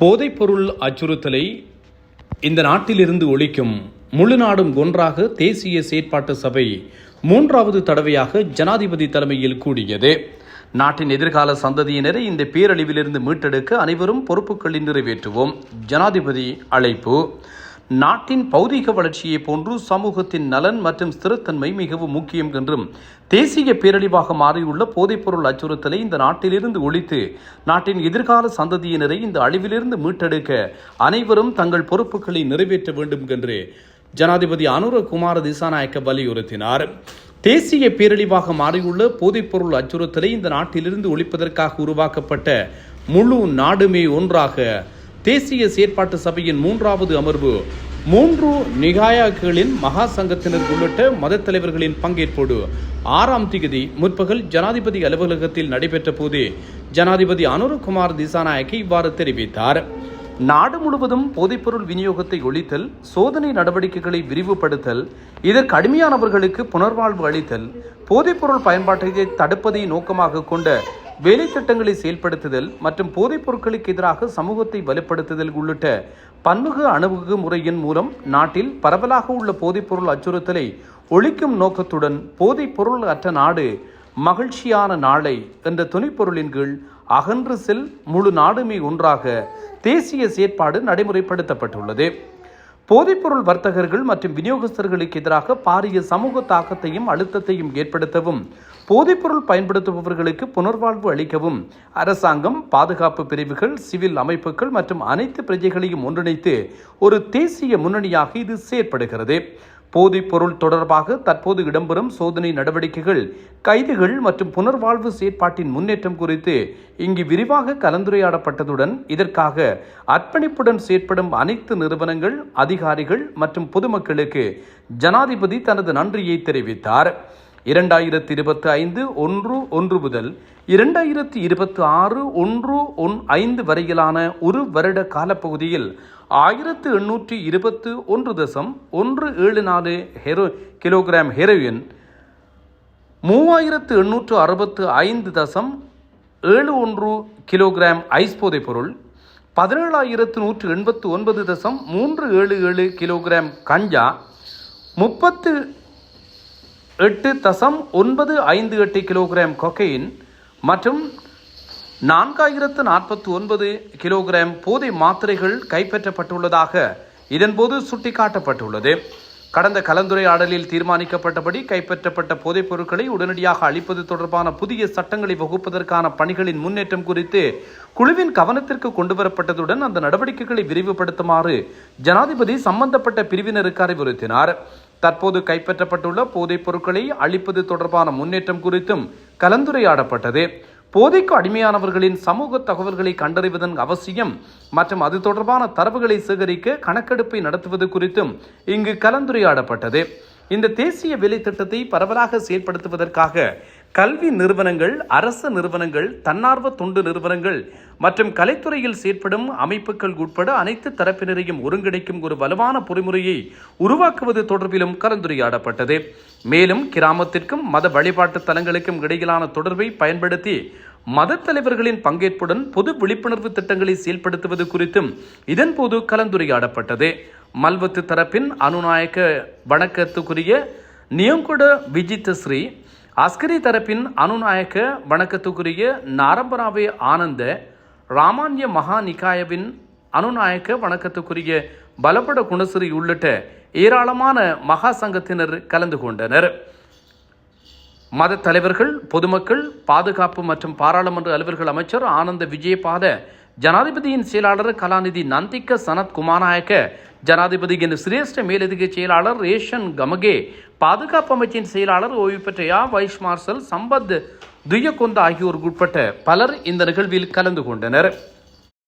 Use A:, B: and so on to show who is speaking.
A: போதைப்பொருள் அச்சுறுத்தலை இந்த நாட்டிலிருந்து ஒழிக்கும் முழு நாடும் ஒன்றாக தேசிய செயற்பாட்டு சபை மூன்றாவது தடவையாக ஜனாதிபதி தலைமையில் கூடியது. நாட்டின் எதிர்கால சந்ததியினரை இந்த பேரழிவிலிருந்து மீட்டெடுக்க அனைவரும் பொறுப்புகளை நிறைவேற்றுவோம். ஜனாதிபதி அழைப்பு. நாட்டின் பௌதீக வளர்ச்சியை போன்று சமூகத்தின் நலன் மற்றும் ஸ்திரத்தன்மை மிகவும் முக்கியம் என்றும் தேசிய பேரழிவாக மாறியுள்ள போதைப்பொருள் அச்சுறுத்தலை இந்த நாட்டிலிருந்து ஒழித்து நாட்டின் எதிர்கால சந்ததியினரை இந்த அழிவிலிருந்து மீட்டெடுக்க அனைவரும் தங்கள் பொறுப்புகளை நிறைவேற்ற வேண்டும் என்று ஜனாதிபதி அனுர குமார திசாநாயக்க வலியுறுத்தினார். தேசிய பேரழிவாக மாறியுள்ள போதைப்பொருள் அச்சுறுத்தலை இந்த நாட்டிலிருந்து ஒழிப்பதற்காக உருவாக்கப்பட்ட முழு நாடுமே ஒன்றாக தேசிய செயற்பாட்டு சபையின் மூன்றாவது அமர்வு. மூன்று நிகாயாக்களின் மகா சங்கத்தினர் உள்ளிட்ட மதத் தலைவர்களின் பங்கேற்போடு ஆறாம் திகதி முற்பகல் ஜனாதிபதி அலுவலகத்தில் நடைபெற்ற போது ஜனாதிபதி அனுரகுமார் திசாநாயக்கை இவ்வாறு தெரிவித்தார். நாடு முழுவதும் போதைப்பொருள் விநியோகத்தை ஒழித்தல் சோதனை நடவடிக்கைகளை விரிவுபடுத்தல் இதற்கு அடிமையானவர்களுக்கு புனர்வாழ்வு அளித்தல் போதைப்பொருள் பயன்பாட்டை தடுப்பதை நோக்கமாக கொண்ட வேலை திட்டங்களை செயல்படுத்துதல் மற்றும் போதைப் பொருட்களுக்கு எதிராக சமூகத்தை வலுப்படுத்துதல் உள்ளிட்ட பன்முக அணுகு முறையின் மூலம் நாட்டில் பரவலாக உள்ள போதைப்பொருள் அச்சுறுத்தலை ஒழிக்கும் நோக்கத்துடன் போதைப் பொருள் அற்ற நாடு மகிழ்ச்சியான நாளை என்ற துணைப்பொருளின் கீழ் அகன்று செல் முழு நாடுமே ஒன்றாக தேசிய செயற்பாடு நடைமுறைப்படுத்தப்பட்டுள்ளது. போதைப்பொருள் வர்த்தகர்கள் மற்றும் விநியோகஸ்தர்களுக்கு எதிராக பாரிய சமூக தாக்கத்தையும் அழுத்தத்தையும் ஏற்படுத்தவும் போதைப்பொருள் பயன்படுத்துபவர்களுக்கு புனர்வாழ்வு அளிக்கவும் அரசாங்கம் பாதுகாப்பு பிரிவுகள் சிவில் அமைப்புகள் மற்றும் அனைத்து பிரஜைகளையும் ஒன்றிணைத்து ஒரு தேசிய முன்னணியாக இது செயற்படுகிறது. போதைப் பொருள் தொடர்பாக தற்போது இடம்பெறும் சோதனை நடவடிக்கைகள் கைதுகள் மற்றும் புனர்வாழ்வு செயற்பாட்டின் முன்னேற்றம் குறித்து இங்கு விரிவாக கலந்துரையாடப்பட்டதுடன் இதற்காக அர்ப்பணிப்புடன் செயற்படும் அனைத்து நிறுவனங்கள் அதிகாரிகள் மற்றும் பொதுமக்களுக்கு ஜனாதிபதி தனது நன்றியை தெரிவித்தார். இரண்டாயிரத்தி இருபத்தி ஐந்து ஒன்று ஒன்று முதல் இரண்டாயிரத்தி இருபத்தி ஆறு ஒன்று ஒன் ஐந்து வரையிலான ஒரு வருட காலப்பகுதியில் ஆயிரத்து எண்ணூற்றி இருபத்து ஒன்று தசம் ஒன்று ஏழு நாலு ஹெரோ கிலோகிராம் ஹெரோயின் மூவாயிரத்து எண்ணூற்று அறுபத்து ஐந்து தசம் ஏழு ஒன்று கிலோகிராம் ஐஸ் போதைப் பொருள் பதினேழாயிரத்து நூற்று எண்பத்து ஒன்பது தசம் மூன்று ஏழு ஏழு கிலோகிராம் கஞ்சா முப்பத்து எட்டு தசம் ஒன்பது ஐந்து எட்டு கிலோகிராம் கொக்கையின் மற்றும் நான்காயிரத்து நாற்பத்தி ஒன்பது கிலோகிராம் போதை மாத்திரைகள் கைப்பற்றப்பட்டுள்ளதாக இதன்போது சுட்டிக்காட்டப்பட்டுள்ளது. கடந்த கலந்துரையாடலில் தீர்மானிக்கப்பட்டபடி கைப்பற்றப்பட்ட போதைப் பொருட்களை உடனடியாக அளிப்பது தொடர்பான புதிய சட்டங்களை வகுப்பதற்கான பணிகளின் முன்னேற்றம் குறித்து குழுவின் கவனத்திற்கு கொண்டுவரப்பட்டதுடன் அந்த நடவடிக்கைகளை விரிவுபடுத்துமாறு ஜனாதிபதி சம்பந்தப்பட்ட பிரிவினருக்கு அறிவுறுத்தினார். தற்போது கைப்பற்றப்பட்டுள்ள போதைப் பொருட்களை அழிப்பது தொடர்பான முன்னேற்றம் குறித்தும் கலந்துரையாடப்பட்டது. போதைக்கு அடிமையானவர்களின் சமூக தகவல்களை கண்டறிவதன் அவசியம் மற்றும் அது தொடர்பான தரவுகளை சேகரிக்க கணக்கெடுப்பை நடத்துவது குறித்தும் இங்கு கலந்துரையாடப்பட்டது. இந்த தேசிய வேலை திட்டத்தை பரவலாக செயல்படுத்துவதற்காக கல்வி நிறுவனங்கள் அரசு நிறுவனங்கள் தன்னார்வ தொண்டு நிறுவனங்கள் மற்றும் கலைத்துறையில் செயற்படும் அமைப்புகள் உட்பட அனைத்து தரப்பினரையும் ஒருங்கிணைக்கும் ஒரு வலுவான பொறிமுறையை உருவாக்குவது தொடர்பிலும் கலந்துரையாடப்பட்டது. மேலும் கிராமத்திற்கும் மத வழிபாட்டு தலங்களுக்கும் இடையிலான தொடர்பை பயன்படுத்தி மத தலைவர்களின் பங்கேற்புடன் பொது விழிப்புணர்வு திட்டங்களை செயல்படுத்துவது குறித்தும் இதன்போது கலந்துரையாடப்பட்டது. மல்வத்து தரப்பின் அனுநாயக்க வணக்கத்துக்குரிய நியங்கொட விஜித்த ஸ்ரீ அஸ்கரி தரப்பின் அனுநாயக்க வணக்கத்துக்குரிய நாரம்பராவே ஆனந்த ராமான்ய மகா நிகாயவின் அனுநாயக்க வணக்கத்துக்குரிய பலப்பட குணசிறி உள்ளிட்ட ஏராளமான மகா சங்கத்தினர் கலந்து கொண்டனர். மத தலைவர்கள் பொதுமக்கள் பாதுகாப்பு மற்றும் பாராளுமன்ற அலுவல்கள் அமைச்சர் ஆனந்த விஜயபாத ஜனாதிபதியின் செயலாளர் கலாநிதி நந்திக்க சனத் குமாரநாயக்க ஜனாதிபதியின் சிரேஷ்ட மேலதிக செயலாளர் ரேஷன் கமகே பாதுகாப்பு அமைச்சின் செயலாளர் ஓய்வு பெற்ற யா வைஸ் மார்ஷல் சம்பத் துயக்கொந்த ஆகியோர் உட்பட்ட பலர் இந்த நிகழ்வில் கலந்து கொண்டனர்.